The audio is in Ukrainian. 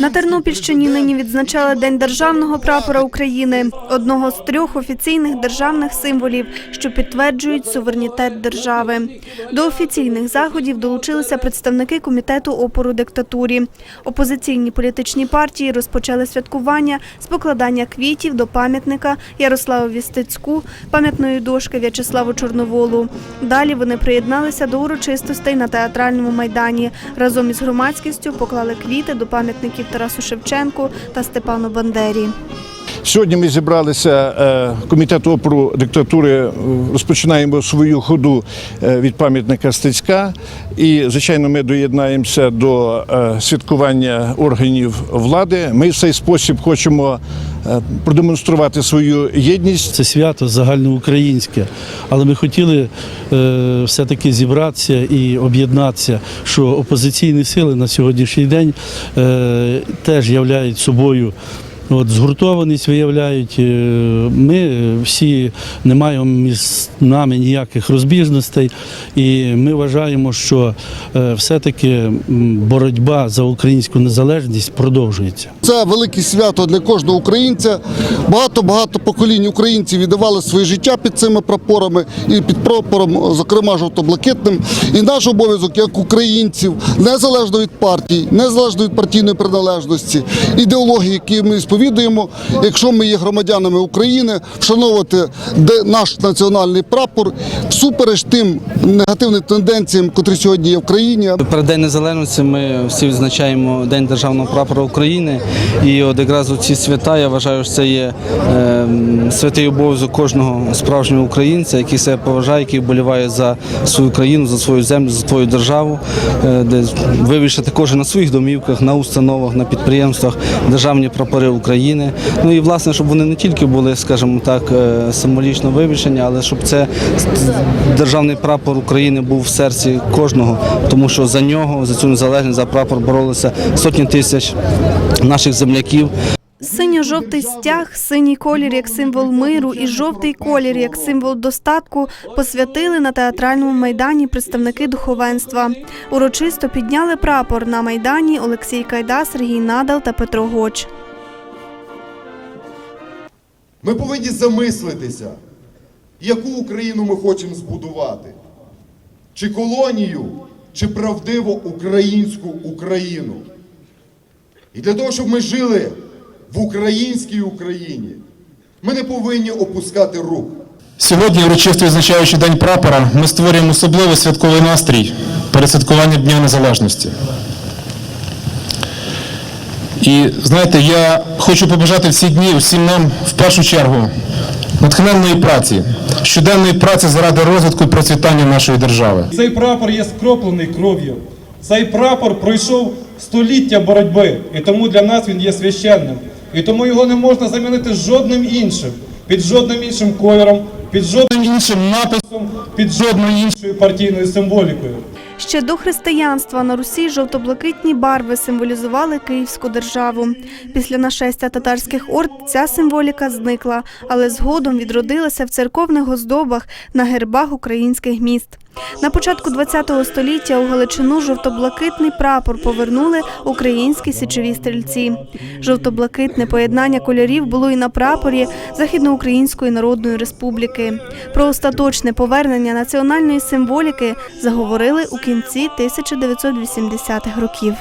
На Тернопільщині нині відзначали День державного прапора України, одного з трьох офіційних державних символів, що підтверджують суверенітет держави. До офіційних заходів долучилися представники комітету опору диктатурі. Опозиційні політичні партії розпочали святкування з покладання квітів до пам'ятника Ярославові Стецьку, пам'ятної дошки В'ячеславу Чорноволу. Далі вони приєдналися до урочистостей на театральному майдані. Разом із громадськістю поклали квіти до пам'ятників Тарасу Шевченку та Степану Бандері. Сьогодні ми зібралися е, комітет опору диктатури. е, Розпочинаємо свою ходу е, від пам'ятника Стецька. І, звичайно, ми доєднаємося до святкування органів влади. Ми в цей спосіб хочемо продемонструвати свою єдність. Це свято загальноукраїнське, але ми хотіли е, все-таки зібратися і об'єднатися, що опозиційні сили на сьогоднішній день теж являють собою. От, згуртованість виявляють. Е, Ми всі не маємо між нами ніяких розбіжностей, і ми вважаємо, що е, все-таки боротьба за українську незалежність продовжується. Це велике свято для кожного українця. Багато багато поколінь українців віддавали своє життя під цими прапорами і під прапором, зокрема жовто-блакитним. І наш обов'язок як українців, незалежно від партій, незалежно від партійної приналежності, ідеології, які ми сповідуємо, якщо ми є громадянами України, вшановувати наш національний прапор всупереч тим негативним тенденціям, котрі сьогодні є в країні. Перед День Незалежності ми всі відзначаємо День державного прапора України. І от якраз ці свята я вважаю, що це є е, святий обов'язок кожного справжнього українця, який себе поважає, який вболіває за свою країну, за свою землю, за свою державу, е, де вивішати кожен на своїх домівках, на установах, на підприємствах державні прапори України. Ну і власне, щоб вони не тільки були, скажімо так, е, символічно вивішені, але щоб це державний прапор України був в серці кожного, тому що за нього, за цю незалежність, за прапор боролися сотні тисяч наших земляків. Синьо-жовтий стяг, синій колір як символ миру і жовтий колір як символ достатку посвятили на театральному майдані представники духовенства. Урочисто підняли прапор на майдані Олексій Кайда, Сергій Надал та Петро Гоч. Ми повинні замислитися, яку Україну ми хочемо збудувати. Чи колонію, чи правдиво українську Україну. І для того, щоб ми жили в українській Україні, ми не повинні опускати рук. Сьогодні, урочисто відзначаючи День прапора, ми створюємо особливий святковий настрій перед святкуванням Дня Незалежності. І знаєте, я хочу побажати в ці дні усім нам в першу чергу натхненної праці, щоденної праці заради розвитку і процвітання нашої держави. Цей прапор є скроплений кров'ю. Цей прапор пройшов століття боротьби, і тому для нас він є священним. І тому його не можна замінити жодним іншим, під жодним іншим кольором, під жодним іншим написом, під жодною іншою партійною символікою. Ще до християнства на Русі жовто-блакитні барви символізували Київську державу. Після нашестя татарських орд ця символіка зникла, але згодом відродилася в церковних оздобах на гербах українських міст. На початку ХХ століття у Галичину жовто-блакитний прапор повернули українські січові стрільці. Жовто-блакитне поєднання кольорів було і на прапорі Західноукраїнської Народної Республіки. Про остаточне повернення національної символіки заговорили у кінці 1980-х років.